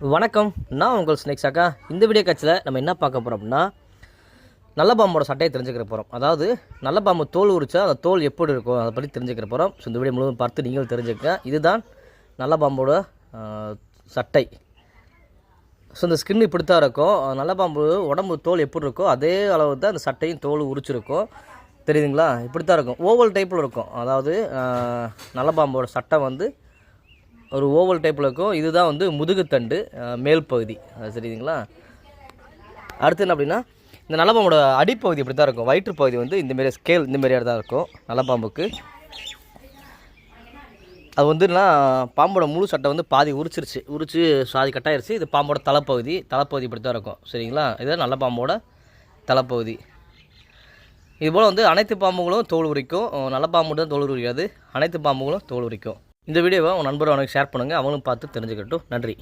வணக்கம். நான் உங்கள் ஸ்னேக்ஸ் அக்கா இந்த வீடியோ காட்சியில் நம்ம என்ன பார்க்க போகிறோம் அப்படின்னா நல்ல பாம்போட சட்டையை தெரிஞ்சுக்கிற போகிறோம் அதாவது நல்ல பாம்பு தோல் உரிச்சா அந்த தோல் எப்படி இருக்கும் அதை பற்றி தெரிஞ்சுக்கிற போகிறோம் ஸோ இந்த வீடியோ முழுவதும் பார்த்து நீங்களும் தெரிஞ்சுக்க இதுதான் நல்ல பாம்போட சட்டை. ஸோ இந்த ஸ்கின் இப்படி தான் இருக்கும் நல்ல பாம்பு உடம்பு தோல் எப்படி இருக்கோ அதே அளவு தான் அந்த சட்டையும் தோல் உரிச்சிருக்கும். தெரியுதுங்களா? இப்படி தான் இருக்கும். ஓவல் டைப்பில் இருக்கும். அதாவது நல்ல பாம்போட சட்டை வந்து ஒரு ஓவல் டைப்பில் இருக்கும். இதுதான் வந்து முதுகுத்தண்டு மேல் பகுதி. அது சரிங்களா? அடுத்து என்ன அப்படின்னா இந்த நலப்பாம்போட அடிப்பகுதி இப்படி தான் இருக்கும். வயிற்று பகுதி வந்து இந்தமாரி ஸ்கேல் இந்தமாரியாக தான் இருக்கும் நலப்பாம்புக்கு அது வந்துன்னா பாம்போட முழு சட்டை வந்து பாதி உரிச்சிருச்சு. உரிச்சு சாதி கட்டாயிருச்சு. இது பாம்போட தலைப்பகுதி. தலைப்பகுதி இப்படி தான் இருக்கும். சரிங்களா? இதுதான் நல்ல பாம்போட தலைப்பகுதி இதுபோல் வந்து அனைத்து பாம்புகளும் தோல் உரிக்கும். நல்ல பாம்பு தான் தோல் உரிக்காது. அனைத்து பாம்புகளும் தோல் உரிக்கும். இந்த வீடியோவை உன் நண்பர் அவனுக்கு ஷேர் பண்ணுங்கள் அவங்களும் பார்த்து தெரிஞ்சுக்கட்டும். நன்றி.